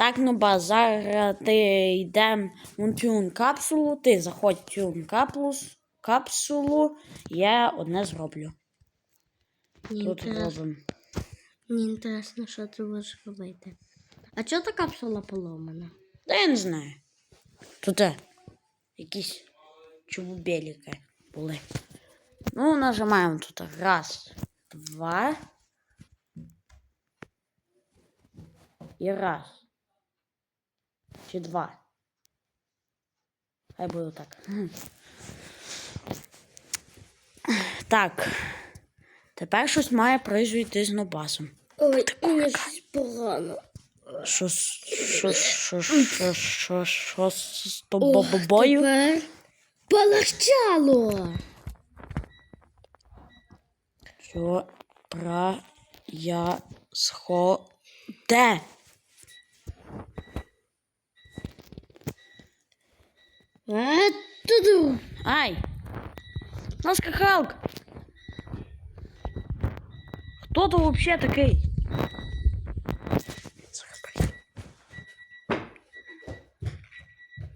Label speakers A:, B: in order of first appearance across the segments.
A: Так, ну ба, зараз ти йдемо в тюн капсулу, ти заходь в тюн капсулу, я одне зроблю.
B: Мені
A: Тут
B: інтересно,
A: зробимо.
B: мені інтересно, що ти будеш робити. А чого та капсула поломана?
A: Та я не знаю. Тут е, якісь чубубеліки були. Ну, нажимаємо тут раз, два. І раз. Чи два. Хай буде так. Так. Тепер щось має произойти з Нобасом.
B: Ой, мені щось погано.
A: Що, що, що, що, що, що з тобою?
B: Полегчало.
A: Що про я сходе?
B: А,
A: Ай! Наска Халк! Хто то вообще такий?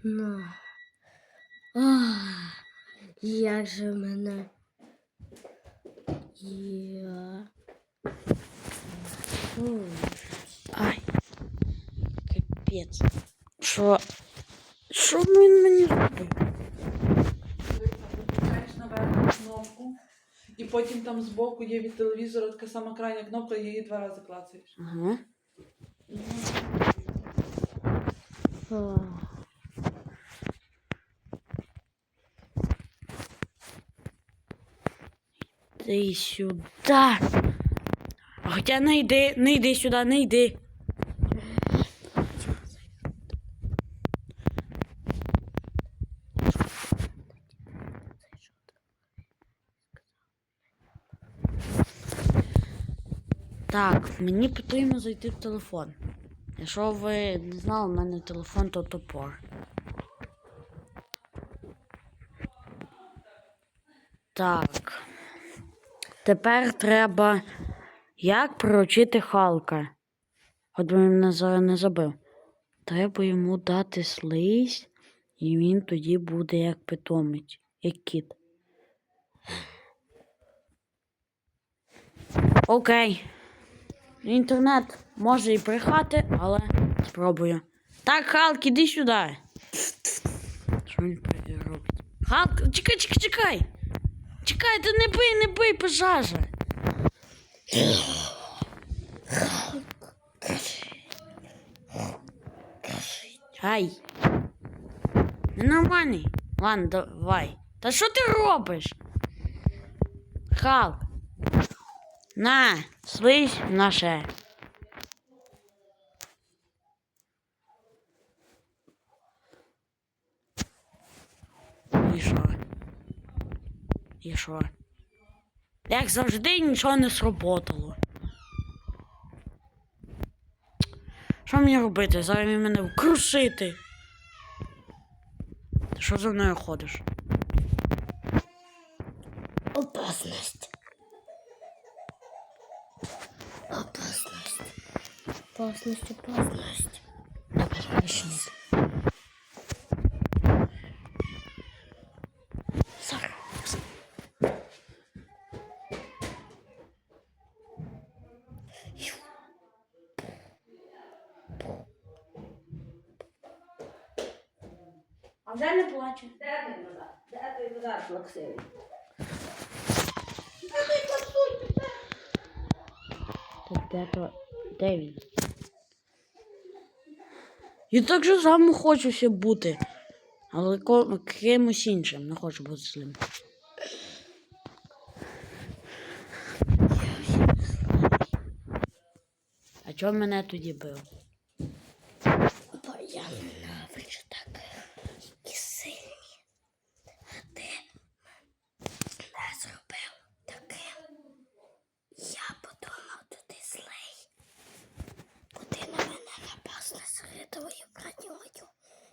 B: Ну. Ах, як же мене. Я. Фу.
A: Ай. Капець. Що? Що він мені зробив?
C: Натискаєш наверх кнопку, і потім там збоку є від телевізора така сама крайня кнопка, і її два рази клацаєш.
A: Ага. Ти сюди. А Хоча не йди, не йди сюди, не йди. Так, мені потрібно зайти в телефон. Якщо ви не знали, у мене телефон то топор. Так. Тепер треба. Як приручити Халка? От би він зараз не забив. Треба йому дати слизь, і він тоді буде як питомець, як кіт. Окей. Інтернет може і брехати, але спробую. Так, Халк, іди сюди. Що він робить? Халк, чекай, чекай, чекай. Чекай, ти не бий, не бий, пожежа. Ай. Ненормальний. Ладно, давай. Та що ти робиш? Халк. На, слизь наше. І що? І що? Як завжди нічого не сработало. Що мені робити? Зараз мене вкрушити. Ти що за мною ходиш?
B: Опасность. Опасность, опасность.
A: Небезпечність. Зараз. А вже не плаче.
D: Де той назад, Максим?
A: Так де то. Де він? Я так же само хочу бути. Але кимось іншим. Не хочу бути злим. А чого мене тоді бив?
B: Бо я ненавиджу таких і сильні. Ти мене зробив таким. Я подумав, що ти злий. Бо ти на мене напав несередовою броньою.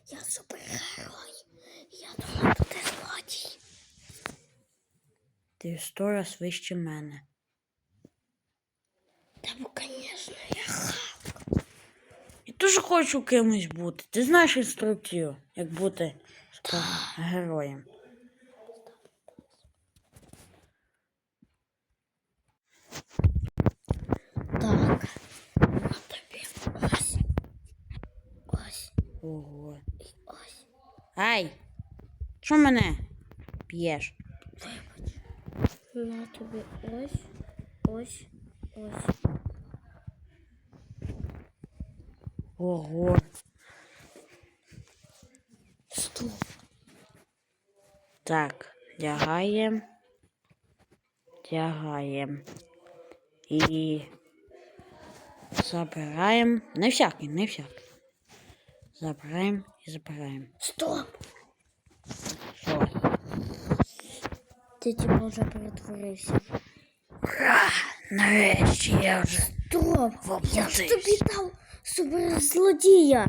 B: Я супергерой. Я думаю, ти злодій.
A: Ти в сто раз вище мене.
B: Та бо, звісно, я
A: Халк. Я теж хочу кимось бути. Ти знаєш інструкцію, як бути героєм.
B: Так. От тобі. Ось. Ось.
A: Ого.
B: Ось.
A: Ай! Що мене п'єш?
B: На тобі ось. Ось. Ось.
A: Ого.
B: Стоп.
A: Так, лягаємо. Тягаємо. І забираємо. Не всякий, не всякий. Забираємо і забираємо.
B: Стоп.
A: Що?
B: Ти типу вже перетворився.
A: Ура! Нарешті я вже
B: Стоп. Я ж
A: воплотився.
B: тобі дав суперзлодія.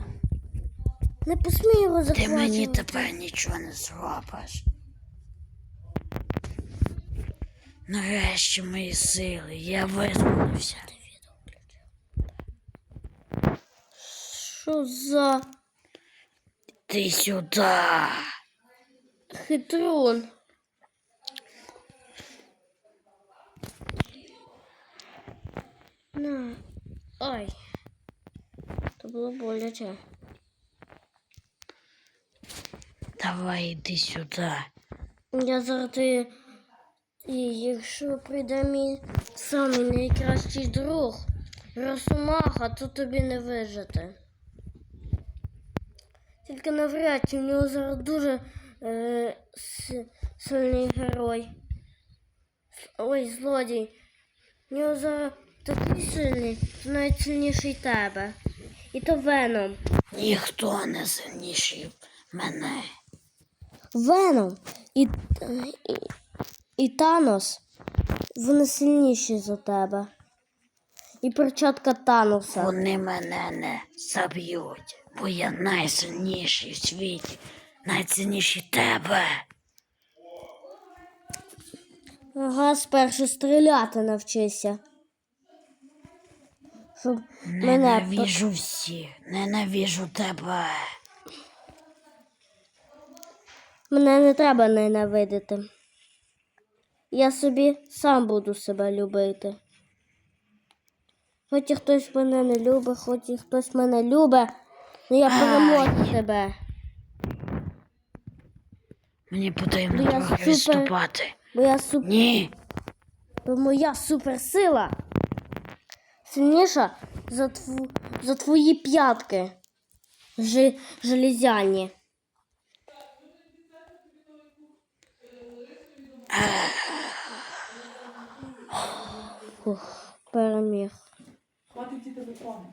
B: Не посмій його
A: Ти
B: захвачувати.
A: мені тепер нічого не зробиш. Нарешті мої сили, я визволився.
B: Що за
A: Ти сюди.
B: хитрун? На. Ой. То було боляче.
A: Давай іди сюди.
B: Я ти. І якщо прийде мій самий найкращий друг, Росомаха, то тобі не вижити. Тільки навряд чи в нього зараз дуже е, сильний герой. Ой, злодій. В нього зараз такий сильний, що навіть сильніший тебе. І то Веном.
A: Ніхто не сильніший мене.
B: Веном і, і, і Танос. Вони сильніші за тебе. І перчатка Таноса.
A: Вони мене не заб'ють, бо я найсильніший в світі, найсильніший тебе.
B: Ага, спершу стріляти навчися. Щоб мене
A: Ненавіжу всіх, ненавіжу тебе.
B: Мене не треба ненавидити. Я собі сам буду себе любити. Хоч і хтось мене не любить, хоч і хтось мене любить, але я переможу тебе.
A: Мені потрібно трохи
B: супер.
A: відступати.
B: Бо я суп...
A: Ні,
B: бо моя суперсила сильніша за, тв... за твої п'ятки. Жи... Железяні. Фух, переміг.
C: Хватить ці телефони.